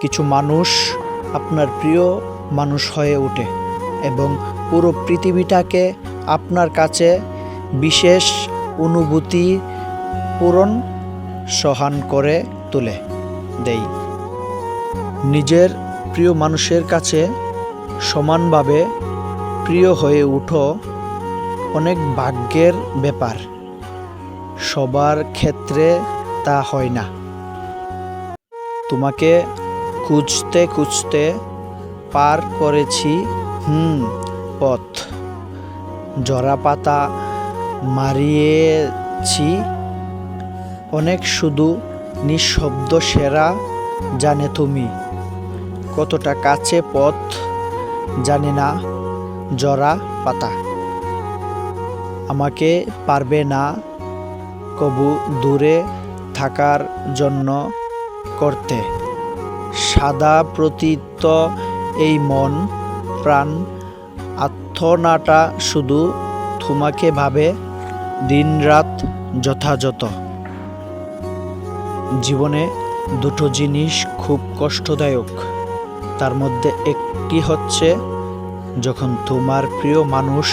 কিছু মানুষ আপনার প্রিয় মানুষ হয়ে ওঠে এবং পুরো পৃথিবীটাকে আপনার কাছে বিশেষ অনুভূতি পূরণ সহান করে তোলে দেই নিজের প্রিয় মানুষের কাছে সমানভাবে প্রিয় হয়ে উঠো অনেক ভাগ্যের ব্যাপার। সবার ক্ষেত্রে তা হয় না। তোমাকে খুঁজতে খুঁজতে পার করেছি, হুম, পথ। জরা পাতা মারিয়েছি। অনেক শুধু নিঃশব্দ সেরা জানে তুমি। কতটা কাছে পথ জানে না জরা পাতা আমাকে পারবে না কবু দূরে থাকার জন্য করতে। সাদা প্রতীত এই মন, প্রাণ আত্মনাটা শুধু তোমাকে ভাবে দিনরাত যথাযথ। জীবনে দুটো জিনিস খুব কষ্টদায়ক। তার মধ্যে একটি হচ্ছে যখন তোমার প্রিয় মানুষ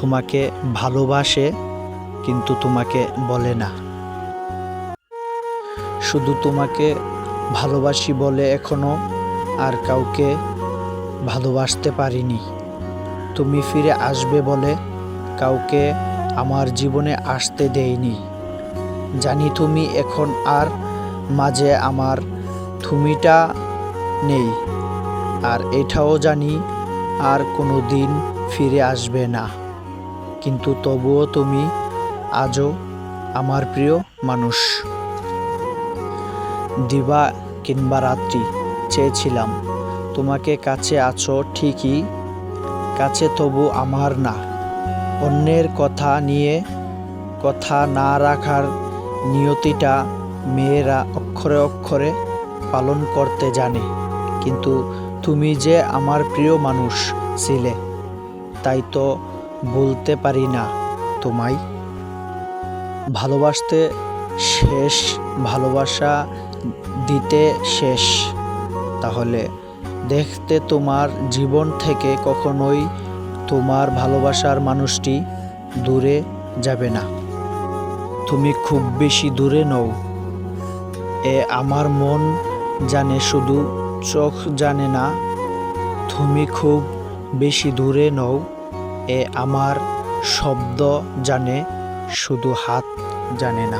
তোমাকে ভালোবাসে কিন্তু তোমাকে বলে না। শুধু তোমাকে ভালোবাসি বলে এখনও আর কাউকে ভালোবাসতে পারিনি। তুমি ফিরে আসবে বলে কাউকে আমার জীবনে আসতে দেইনি। জানি তুমি এখন আর মাঝে আমার থুমিটা নেই। আর এটাও জানি আর কোনো দিন ফিরে আসবে না। কিন্তু তবুও তুমি আজও আমার প্রিয় মানুষ। দিবা কিংবা রাত্রি চেয়েছিলাম। তোমাকে কাছে আছো ঠিকই, কাছে তবু আমার না। অন্যের কথা নিয়ে কথা না রাখার নিয়তিটা মেয়েরা অক্ষরে অক্ষরে পালন করতে জানে। কিন্তু তুমি যে আমার প্রিয় মানুষ ছিলে, তাই তো বলতে পারি না তোমায়। ভালোবাসতে শেষ ভালোবাসা দিতে শেষ। তাহলে দেখতে তোমার জীবন থেকে কখনোই তোমার ভালোবাসার মানুষটি দূরে যাবে না। তুমি খুব বেশি দূরে নও। এ আমার মন জানে, শুধু চোখ জানে না, তুমি খুব বেশি দূরে নও। এ আমার শব্দ জানে, শুধু হাত জানে না।